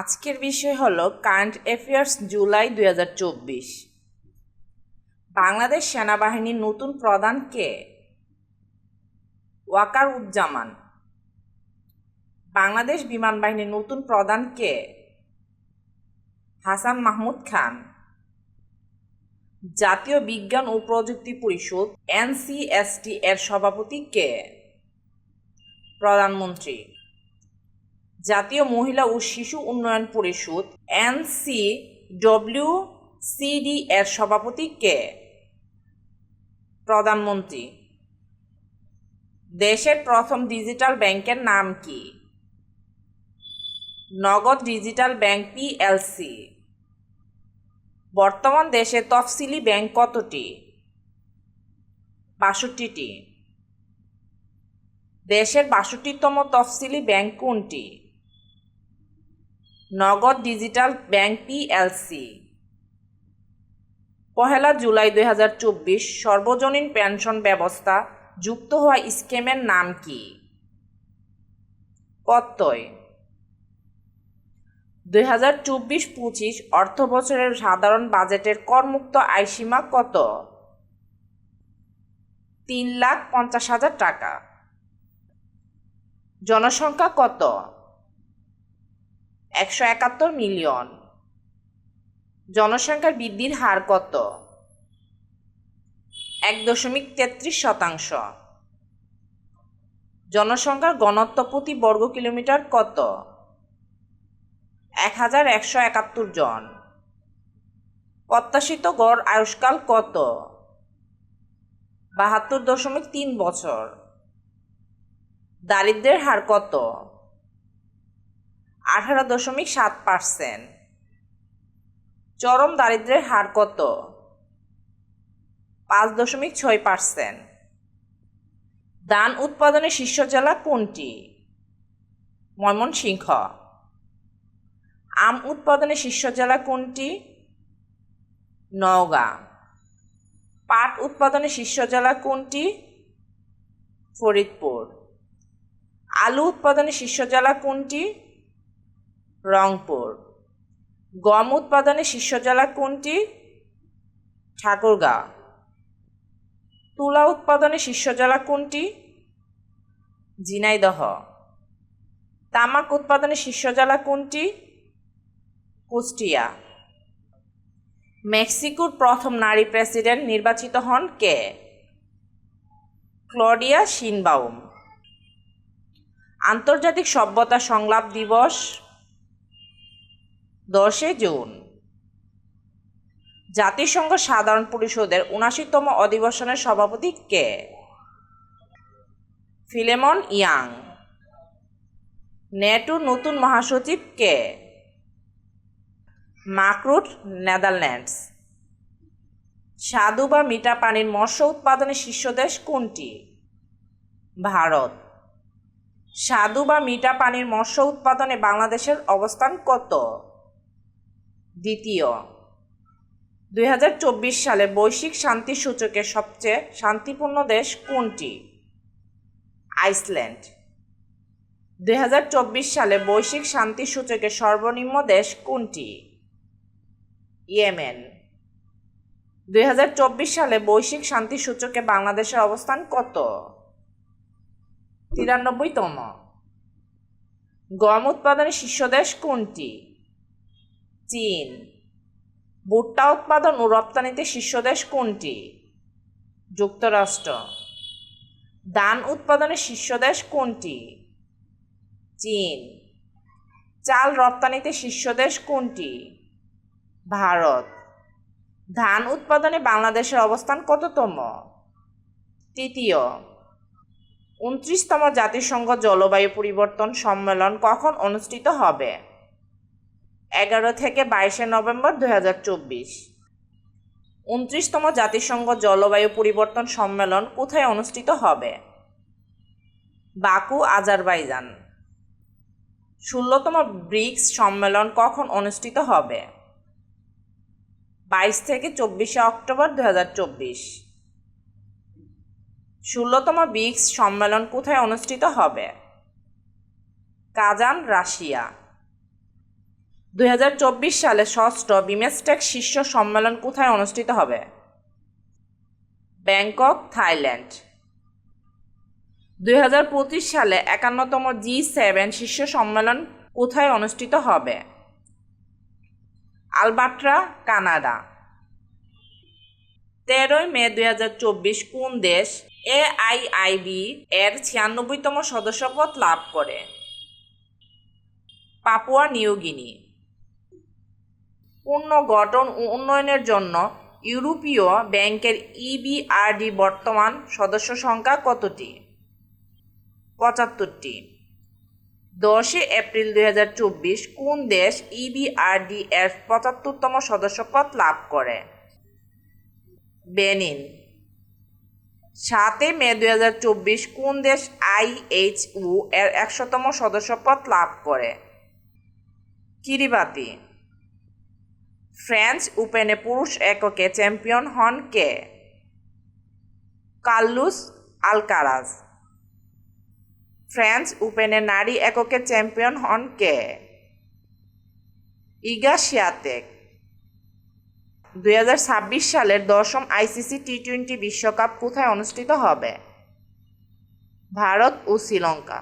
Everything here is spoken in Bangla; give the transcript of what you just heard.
আজকের বিষয় হলো কারেন্ট অ্যাফেয়ার্স জুলাই দু হাজার চব্বিশ। বাংলাদেশ সেনাবাহিনীর নতুন প্রধান কে? ওয়াকার উজ্জামান বাংলাদেশ বিমান বাহিনীর নতুন প্রধান কে? হাসান মাহমুদ খান। জাতীয় বিজ্ঞান ও প্রযুক্তি পরিষদ এনসিএসটি এর সভাপতি কে? প্রধানমন্ত্রী। জাতীয় মহিলা ও শিশু উন্নয়ন পরিষদ এনসি ডব্লিউ সিডি এর সভাপতি কে? প্রধানমন্ত্রী। দেশের প্রথম ডিজিটাল ব্যাংকের নাম কি? নগদ ডিজিটাল ব্যাংক পিএলসি বর্তমান দেশে তফসিলি ব্যাংক কতটি? বাষট্টিটি। দেশের বাষট্টিতম তফসিলি ব্যাংক কোনটি? Nagad digital bank PLC. পহেলা জুলাই দুই হাজার চব্বিশ সর্বজনীন পেনশন ব্যবস্থা যুক্ত হওয়া স্কিমের নাম কি? কত্তয় দুই হাজার চব্বিশ পঁচিশ অর্থ বছরের সাধারণ বাজেটের করমুক্ত আয়সীমা কত? তিন লাখ পঞ্চাশ হাজার টাকা। জনসংখ্যা কত? একশো একাত্তর মিলিয়ন। জনসংখ্যার বৃদ্ধির হার কত? এক দশমিক তেত্রিশ শতাংশ। জনসংখ্যার ঘনত্ব প্রতি বর্গ কিলোমিটার কত? এক হাজার একশো একাত্তর জন। প্রত্যাশিত গড় আয়ুষ্কাল কত? বাহাত্তর দশমিক তিন বছর। দারিদ্র্যের হার কত? আঠারো দশমিক সাত পার্সেন্ট। চরম দারিদ্র্যের হার কত? পাঁচ দশমিক ছয় পার্সেন্ট। ধান উৎপাদনের শীর্ষ জেলা কোনটি? ময়মনসিংহ। আম উৎপাদনের শীর্ষ জেলা কোনটি? নওগাঁ। পাট উৎপাদনের শীর্ষ জেলা কোনটি? ফরিদপুর। আলু উৎপাদনের শীর্ষ জেলা কোনটি? রংপুর। গম উৎপাদনে শীর্ষ জেলা কোনটি? ঠাকুরগাঁ তুলা উৎপাদনে শীর্ষ জেলা কোনটি? ঝিনাইদহ। তামাক উৎপাদনে শীর্ষ জেলা কোনটি? কুষ্টিয়া। মেক্সিকোর প্রথম নারী প্রেসিডেন্ট নির্বাচিত হন কে? Claudia Sheinbaum. আন্তর্জাতিক সভ্যতা সংলাপ দিবস দশে জুন। জাতিসংঘ সাধারণ পরিষদের উনাশিতম অধিবেশনের সভাপতি কে? Philemon young. নেটোর নতুন মহাসচিব কে? মাকরুট নেদারল্যান্ডস। স্বাদু বা মিঠা পানির মৎস্য উৎপাদনের শীর্ষ দেশ কোনটি? ভারত। স্বাদু বা মিঠা পানির মৎস্য উৎপাদনে বাংলাদেশের অবস্থান কত? দ্বিতীয়, দুই হাজার চব্বিশ সালে বৈশ্বিক শান্তি সূচকে সবচেয়ে শান্তিপূর্ণ দেশ কোনটি? আইসল্যান্ড। দুই হাজার চব্বিশ সালে বৈশ্বিক শান্তি সূচকে সর্বনিম্ন দেশ কোনটি? ইয়েমেন। দুই হাজার চব্বিশ সালে বৈশ্বিক শান্তি সূচকে বাংলাদেশের অবস্থান কত? তিরানব্বইতম। গম উৎপাদনের শীর্ষ দেশ কোনটি? চীন। ভুট্টা উৎপাদন ও রপ্তানিতে শীর্ষ দেশ কোনটি? যুক্তরাষ্ট্র। ধান উৎপাদনে শীর্ষ দেশ কোনটি? চীন। চাল রপ্তানিতে শীর্ষ দেশ কোনটি? ভারত। ধান উৎপাদনে বাংলাদেশের অবস্থান কততম? তৃতীয়। উনত্রিশতম জাতিসংঘ জলবায়ু পরিবর্তন সম্মেলন কখন অনুষ্ঠিত হবে? এগারো থেকে বাইশে নভেম্বর দু হাজার চব্বিশ। উনত্রিশতম জাতিসংঘ জলবায়ু পরিবর্তন সম্মেলন কোথায় অনুষ্ঠিত হবে? Baku, Azerbaijan. ষোলোতম ব্রিক্স সম্মেলন কখন অনুষ্ঠিত হবে? বাইশ থেকে চব্বিশে অক্টোবর দু হাজার চব্বিশ। ষোলোতম ব্রিক্স সম্মেলন কোথায় অনুষ্ঠিত হবে? Kazan, Russia. দুই হাজার চব্বিশ সালে ষষ্ঠ বিমেস্টেক শীর্ষ সম্মেলন কোথায় অনুষ্ঠিত হবে? Bangkok, Thailand. দুই হাজার পঁচিশ সালে একান্নতম জি সেভেন শীর্ষ সম্মেলন কোথায় অনুষ্ঠিত হবে? Alberta, Canada. তেরোই মে দু হাজার চব্বিশ কোন দেশ এআইআইবি এর ছিয়ানব্বইতম সদস্যপদ লাভ করে? পাপুয়া নিউগিনি পূর্ণ গঠন ও উন্নয়নের জন্য ইউরোপীয় ব্যাংকের ইবিআরডি বর্তমান সদস্য সংখ্যা কতটি? পঁচাত্তরটি। দশই এপ্রিল দু হাজার চব্বিশ কোন দেশ ইবিআরডি এর পঁচাত্তরতম সদস্যপদ লাভ করে? বেনিন। সাতই মে দু হাজার চব্বিশ কোন দেশ আইএইচউ এর একশোতম সদস্যপদ লাভ করে? কিরিবাতি। ফ্রেঞ্চ ওপেনে পুরুষ এককে, চ্যাম্পিয়ন হন কে? কার্লুস আলকারাজ ফ্রেঞ্চ ওপেনে নারী এককে, চ্যাম্পিয়ন হন কে? ইগা শিয়াতেক দুই সালের দশম আইসিসি টি টোয়েন্টি বিশ্বকাপ কোথায় অনুষ্ঠিত হবে? ভারত ও শ্রীলঙ্কা।